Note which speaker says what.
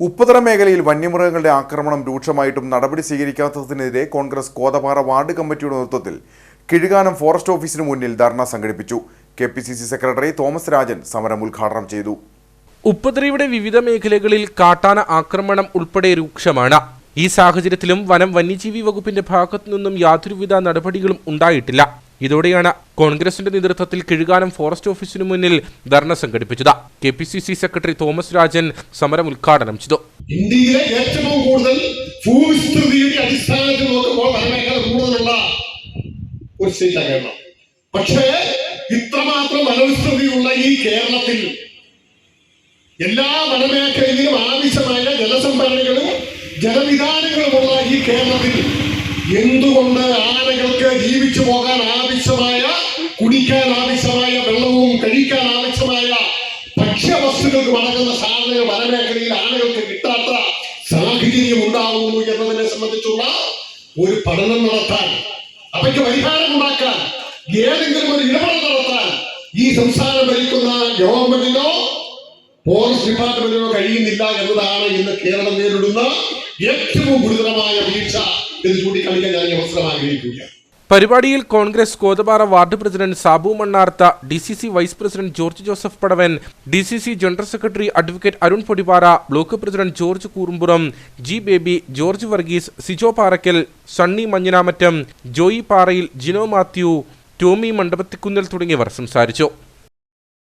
Speaker 1: ഉപ്പുതറ മേഖലയിൽ വന്യമൃഗങ്ങളുടെ ആക്രമണം രൂക്ഷമായിട്ടും നടപടി സ്വീകരിക്കാത്തതിനെതിരെ കോൺഗ്രസ് കോതപാറ വാർഡ് കമ്മിറ്റിയുടെ നേതൃത്വത്തിൽ കിഴുകാനം ഫോറസ്റ്റ് ഓഫീസിന് മുന്നിൽ ധർണ സംഘടിപ്പിച്ചു. K P C C secretary Thomas Rajan സമരം ഉദ്ഘാടനം ചെയ്തു.
Speaker 2: ഉപ്പുതറയുടെ വിവിധ മേഖലകളിൽ കാട്ടാന ആക്രമണം ഉൾപ്പെടെ രൂക്ഷമാണ്. ഈ സാഹചര്യത്തിലും വനം വന്യജീവി വകുപ്പിന്റെ ഭാഗത്തു നിന്നും യാതൊരുവിധ നടപടികളും ഉണ്ടായിട്ടില്ല. ഇതോടെയാണ് കോൺഗ്രസിന്റെ നേതൃത്വത്തിൽ കിഴുകാനം ഫോറസ്റ്റ് ഓഫീസിനു മുന്നിൽ ധർണ സംഘടിപ്പിച്ചത്. K P C C secretary Thomas Rajan സമരം ഉദ്ഘാടനം ചെയ്തു.
Speaker 3: ഇന്ത്യയിലെ ഏറ്റവും കൂടുതൽ ഭൂവിസ്തൃതിയുടെ അടിസ്ഥാനത്തിൽ നോക്കുമ്പോൾ വനമേഖല കൂടുതലുള്ള ഒരു സ്റ്റേറ്റാണ് കേരളം. പക്ഷേ ഇത്രമാത്രം വനവിസ്തൃതിയുള്ള ഈ കേരളത്തിൽ എല്ലാ വനമേഖലയിലും ആവശ്യമായ ജലസംഭരണികളും ജലവിധാനങ്ങളുമുള്ള ഈ കേരളത്തിൽ എന്തുകൊണ്ട് ആനകൾക്ക് ജീവിച്ചു പോകാൻ ഭക്ഷ്യവസ്തുക്കൾക്ക് വളരുന്ന സാധനങ്ങൾ വനമേഖലയിൽ ആനകൾക്ക് കിട്ടാത്ത സാഹചര്യം ഉണ്ടാവുന്നു എന്നതിനെ സംബന്ധിച്ചുള്ള ഒരു പഠനം നടത്താൻ അവയ്ക്ക് പരിഹാരം ഉണ്ടാക്കാൻ ഏതെങ്കിലും ഒരു ഇടപെടൽ നടത്താൻ ഈ സംസ്ഥാനം ഭരിക്കുന്ന ഗവൺമെന്റിനോ ഫോറസ്റ്റ് ഡിപ്പാർട്ട്മെന്റിനോ കഴിയുന്നില്ല എന്നതാണ് ഇന്ന് കേരളം നേരിടുന്ന ഏറ്റവും ഗുരുതരമായ വീഴ്ച എന്ന് ചൂണ്ടിക്കാണിക്കാൻ ഞാൻ അവസരം ആഗ്രഹിക്കുകയാണ്.
Speaker 2: പരിപാടിയിൽ Congress Kothapara ward president Sabu Mannartha D C C vice president George Joseph Padavan D C C general secretary advocate Arun Podipara block president George Koorumpuram G Baby George Varghese Sijo Parakkal Sunny Manjanamattam Joy Parayil Jino Mathew Tomy മണ്ഡപത്തിക്കുന്നൽ തുടങ്ങിയവർ സംസാരിച്ചു.